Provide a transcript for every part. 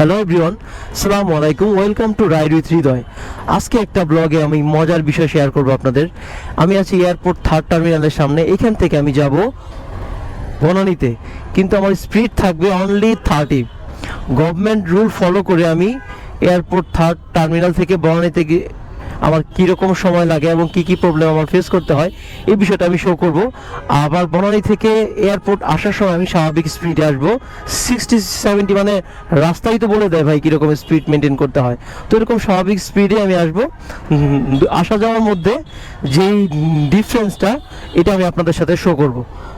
Hello everyone সালাম আলাইকুম welcome to ride with Hridoy আজকে একটা ব্লগে আমি মজার বিষয় শেয়ার করব আপনাদের। আমি আছি এয়ারপোর্ট থার্ড টার্মিনালের সামনে, এখান থেকে আমি যাব বনানীতে। কিন্তু আমার স্পিড থাকবে only thirty government rule follow করে আমি এয়ারপোর্ট থার্ড টার্মিনাল থেকে বনানীতে আমার কীরকম সময় লাগে এবং কি কি প্রবলেম আমার ফেস করতে হয়, এই বিষয়টা আমি শো করব। আবার বনানী থেকে এয়ারপোর্ট আসার সময় আমি স্বাভাবিক স্পিডে আসব। সিক্সটি সেভেন্টি মানে রাস্তায় তো বলে দেয় ভাই কীরকম স্পিড মেনটেন করতে হয়। তো এরকম স্বাভাবিক স্পিডে আমি আসব। আসা যাওয়ার মধ্যে যেই ডিফারেন্সটা এটা আমি আপনাদের সাথে শো করব।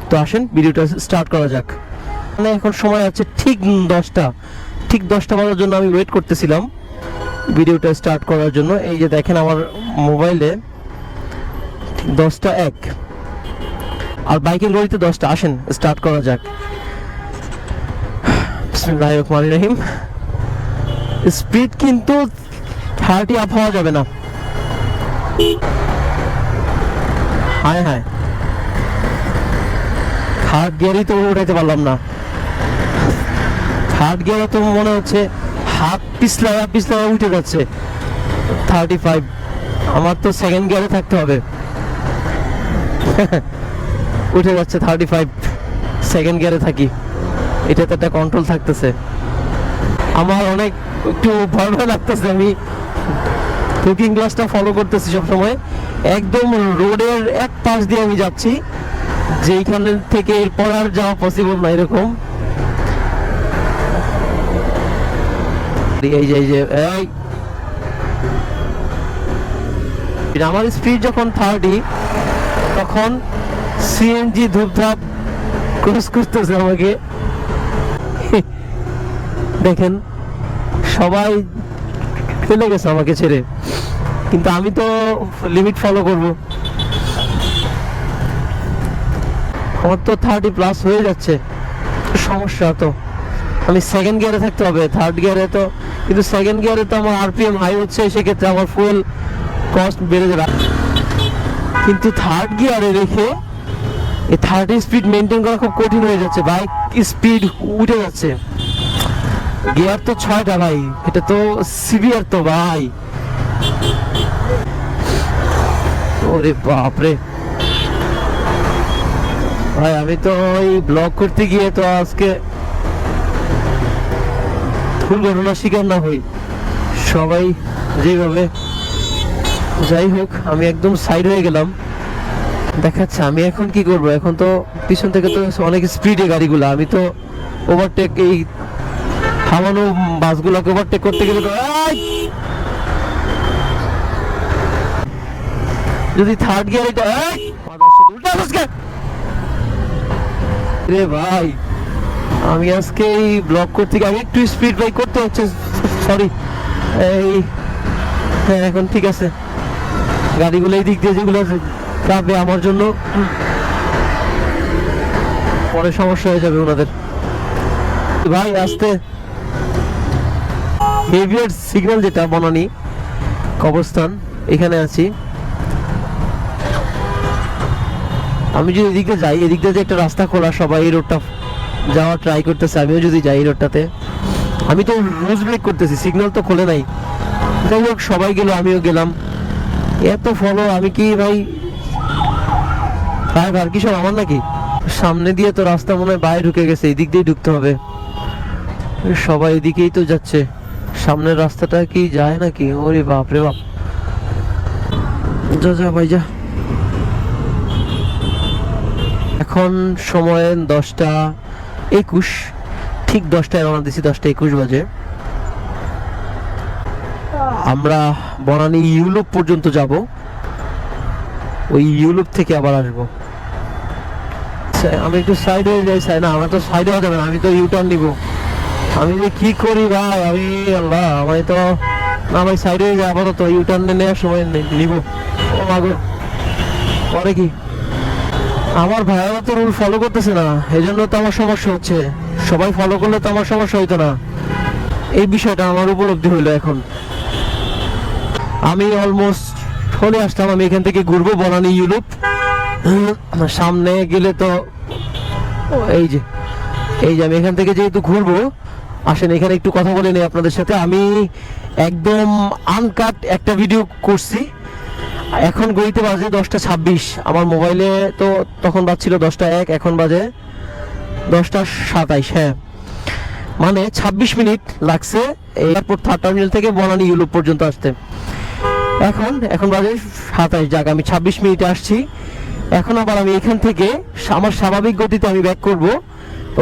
তো আসেন, ভিডিওটা স্টার্ট করা যাক। মানে এখন সময় আছে ঠিক দশটা। ঠিক দশটা বাজার জন্য আমি ওয়েট করতেছিলাম। ভিডিওটা স্টার্ট করার জন্য। এই যে দেখেন আমার মোবাইলে দশটা এক। আর বাইকের গড়িতে দশটা। আসেন স্টার্ট করা যাক। বিসমিল্লাহ রহমান রহিম। স্পিড কিন্তু থার্টি আপ হওয়া যাবে না। হ্যাঁ হ্যাঁ। থার্ড গিয়ারই তো উঠাইতে পারলাম না। থার্ড গিয়ারে তো মনে হচ্ছে হাত পিছলা পিছলা উঠে যাচ্ছে। থার্টি ফাইভ আমার তো সেকেন্ড গিয়ারে থাকতে হবে। উঠে যাচ্ছে থার্টি ফাইভ সেকেন্ড গিয়ারে থাকি। এটাতে একটা কন্ট্রোল থাকতেছে। আমার অনেক একটু ভয় ভয় লাগতেছে আমি। কুকিং ক্লাসটা ফলো করতেছি সবসময়। একদম রোডের এক পাশ দিয়ে আমি যাচ্ছি। যেইখান থেকে এরপর আর যাওয়া পসিবল না এরকম। এই যে যে আমার স্পিড যখন থার্টি তখন সিএনজি ধূপধাপ ক্রস করতেছে আমাকে। দেখেন, সবাই ফেলে গেছে আমাকে ছেড়ে। কিন্তু আমি তো লিমিট ফলো করব। আমার তো থার্টি প্লাস হয়ে যাচ্ছে। সমস্যা তো। আমি সেকেন্ড গিয়ারে থাকতে হবে। থার্ড গিয়ারে তো কিন্তু সেকেন্ড গিয়ারে তো আমার আরপিএম হাই হচ্ছে, সেক্ষেত্রে আমার ফুয়েল কস্ট বেড়ে যাবে। কিন্তু থার্ড গিয়ারে রেখে এই থার্টি স্পিড মেনটেন করা খুব কঠিন হয়ে যাচ্ছে বাইক স্পিড উঠে যাচ্ছে। গিয়ার তো ছয়টা ভাই, এটা তো সিভিয়ার তো ভাই। ওরে বাপরে। ভাই, আমি তো ওই ব্লগ করতে গিয়ে তো আজকে দুর্ঘটনার শিকার না হই। সবাই যেভাবে যাই হোক আমি একদম সাইড হয়ে গেলাম। দেখাচ্ছে আমি এখন কি করব? এখন তো পিছন থেকে তো অনেক স্পিডে গাড়িগুলো। আমি তো ওভারটেক এই থামানো বাসগুলোকে ওভারটেক করতে গেলে! যদি থার্ড গিয়ার! রে ভাই! আমি আজকে এই ব্লগ করতে গিয়ে একটু স্পিড ব্রেক করতে হচ্ছে সরি এই হ্যাঁ এখন ঠিক আছে। গাড়িগুলো এই দিক দিয়ে যেগুলো যাবে আমার জন্য। পরে সমস্যা হয়ে যাবে ওনাদের। ভাই, আসতে। হেভিয়ার সিগন্যাল যেটা বনানি কবরস্থান, এখানে আছি। আমি যদি এদিকে যাই, এদিক দিয়ে যে একটা রাস্তা খোলা সবাই এই রোডটা যাওয়ার ট্রাই করতেছে, আমিও যদি যাই রোডটাতে আমি তো রুজ ব্রেক করতেছি সিগন্যাল তো খোলে নাই। যাই হোক, সবাই গেল, আমিও গেলাম। এত ফলো আমি কি ভাই? ভাই ভার কি সব, আমার নাকি? সামনে দিয়ে তো রাস্তা মনে হয় বাইরে ঢুকে গেছে, এদিক দিয়ে ঢুকতে হবে। সবাই এদিকেই তো যাচ্ছে। সামনের রাস্তাটা কি যায় নাকি? ওরে বাপ রে বাপ। যা যা, ভাই, যা। এখন সময় দশটা একুশ, ঠিক দশটায় রওনা দিছি, দশটা একুশ বাজে। আমরা বনানী ইউরোপ পর্যন্ত যাব। ওই ইউরোপ থেকে আবার আসব। আমি একটু সাইড হয়ে যাই সাইড না, আমার তো সাইড হওয়া যাবে না, আমি তো ইউটার্ন নিব। আমি যে কি করি ভাই, আমি, আল্লাহ, আমি তো, না ভাই সাইড হয়ে যাই, আপাতত ইউটার্ন নেওয়ার সময় নিব। ও, মাগো। পরে কি? আমার ভাইয়ারা তো রুল ফলো করতেছে না এই জন্য তো আমার সমস্যা হচ্ছে। সবাই ফলো করলে তো আমার সমস্যা হইতো না। এই বিষয়টা আমার উপলব্ধি হইল এখন। আমি অলমোস্ট চলে আসতাম আমি এখান থেকে ঘুরবো বনানি ইউরোপ। সামনে গেলে তো এই যে এই যে আমি এখান থেকে যেহেতু ঘুরবো, আসেন এখানে একটু কথা বলে নেই আপনাদের সাথে। আমি একদম আনকাট একটা ভিডিও করছি। এখন গড়িতে বাজে দশটা ছাব্বিশ। আমার মোবাইলে তো তখন বাজছিল দশটা এক, এখন বাজে দশটা সাতাইশ হ্যাঁ। মানে ছাব্বিশ মিনিট লাগছে এয়ারপোর্ট থার্ড টার্মিনাল থেকে বনানী ইউরোপ পর্যন্ত আসতে। এখন এখন বাজে সাতাইশ, যাক আমি ছাব্বিশ মিনিটে আসছি। এখন আবার আমি এখান থেকে আমার স্বাভাবিক গতিতে আমি ব্যাক করব।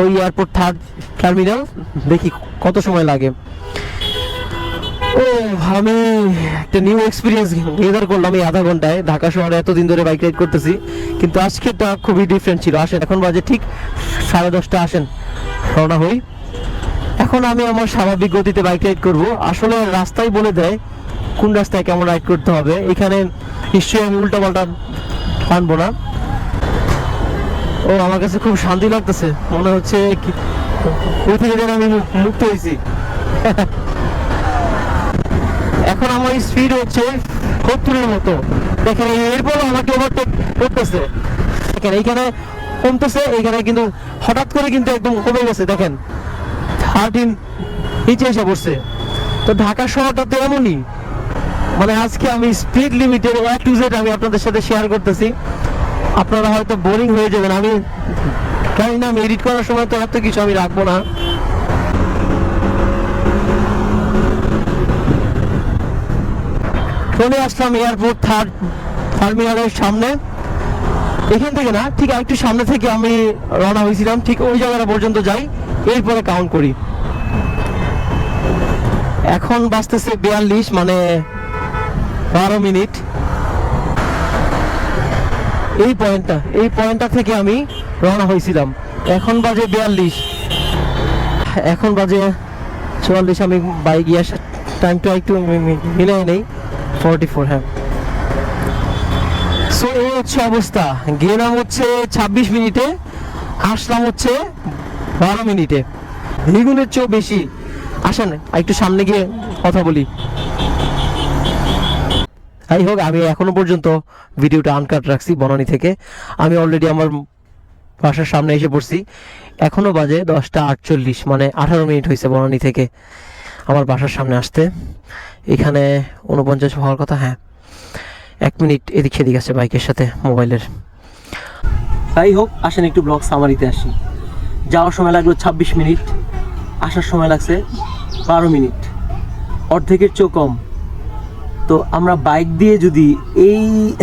ওই এয়ারপোর্ট থার্ড টার্মিনাল দেখি কত সময় লাগে। ও আমি একটা নিউ এক্সপিরিয়েন্স গেদার করলাম এই আধা ঘন্টায়। ঢাকা শহরে এতদিন ধরে বাইক রাইড করতেছি, কিন্তু আজকেরটা খুবই ডিফারেন্ট ছিল। আসেন, এখন বাজে ঠিক সাড়ে দশটা, আসেন, রওনা হই। এখন আমি আমার স্বাভাবিক গতিতে বাইক রাইড করব। আসলে রাস্তায় বলে দেয়, কোন রাস্তায় কেমন রাইড করতে হবে। এখানে নিশ্চয়ই আমি উল্টা পাল্টা আনব না। ও, আমার কাছে খুব শান্তি লাগতেছে। মনে হচ্ছে ওই থেকে যেন আমি মুক্ত হয়েছি। এখন আমার স্পিড হচ্ছে সত্তরের মতো। দেখেন এরপরও আমাকে ওভারটেক করতেছে। দেখেন, এইখানে কমতেছে, এইখানে কিন্তু হঠাৎ করে কিন্তু একদম কমে গেছে, দেখেন। থার্টিন নিচে এসে পড়ছে। তো ঢাকা শহরটা তো এমনই। মানে আজকে আমি স্পিড লিমিটের এ টু জেড আমি আপনাদের সাথে শেয়ার করতেছি। আপনারা হয়তো বোরিং হয়ে যাবেন। আমি জানি না, আমি এডিট করার সময় তো এত কিছু আমি রাখব না। চলে আসলাম এয়ারপোর্ট থার্ড টার্মিনালের সামনে। এখান থেকে না, ঠিক একটু সামনে থেকে আমি রওনা হয়েছিলাম, ঠিক ওই জায়গাটা পর্যন্ত যাই, এরপরে কাউন্ট করি। এখন বাজতেছে বিয়াল্লিশ মানে বারো মিনিট। এই পয়েন্টটা এই পয়েন্টটা থেকে আমি রওনা হয়েছিলাম। এখন বাজে বিয়াল্লিশ। এখন বাজে চুয়াল্লিশ, আমি বাইক গিয়ে আসার টাইমটা একটু মিলাই নেই। ফোরটি ফোর হ্যাঁ। সো এই হচ্ছে অবস্থা। গেলাম হচ্ছে ছাব্বিশ মিনিটে, আসলাম হচ্ছে বারো মিনিটে। দ্বিগুণের চেয়েও বেশি। আসেন একটু সামনে গিয়ে কথা বলি। যাই হোক, আমি এখনও পর্যন্ত ভিডিওটা আনকাট রাখছি বনানী থেকে। আমি অলরেডি আমার বাসার সামনে এসে পড়ছি। এখনও বাজে দশটা আটচল্লিশ মানে আঠারো মিনিট হয়েছে বনানী থেকে। আমার বাসার সামনে আসতে। এখানে উনপঞ্চাশ হওয়ার কথা হ্যাঁ। এক মিনিট এদিক সেদিক আছে বাইকের সাথে, মোবাইলের। যাই হোক, আসেন একটু ব্লগ সামারিতে আসি। যাওয়ার সময় লাগল ছাব্বিশ মিনিট, আসার সময় লাগছে বারো মিনিট। অর্ধেকের চেয়েও কম। তো আমরা বাইক দিয়ে যদি এই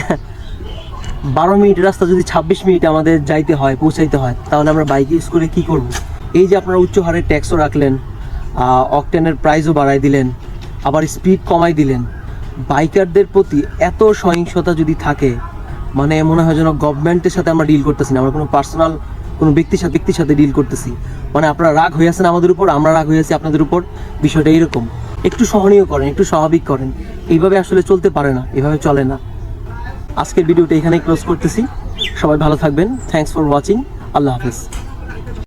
বারো মিনিট রাস্তা যদি ছাব্বিশ মিনিট আমাদের যাইতে হয়, পৌঁছাইতে হয়, তাহলে আমরা বাইক ইউজ করে কি করব? এই যে আপনারা উচ্চ হারে ট্যাক্সও রাখলেন অকটেনের প্রাইসও বাড়াই দিলেন, আবার স্পিড কমাই দিলেন। বাইকারদের প্রতি এত সহিংসতা যদি থাকে মানে মনে হয় যেন গভর্নমেন্টের সাথে আমরা ডিল করতেছি না, আমরা কোনো পার্সোনাল কোনো ব্যক্তির সাথে ব্যক্তির সাথে ডিল করতেছি। মানে আপনারা রাগ হয়ে আছেন আমাদের উপর, আমরা রাগ হয়ে আছি আপনাদের উপর, বিষয়টা এইরকম একটু সহনীয় করেন, একটু স্বাভাবিক করেন। এইভাবে আসলে চলতে পারে না এভাবে চলে না। আজকের ভিডিওটা এখানেই ক্লোজ করতেছি। সবাই ভালো থাকবেন। থ্যাংকস ফর ওয়াচিং আল্লাহ হাফেজ।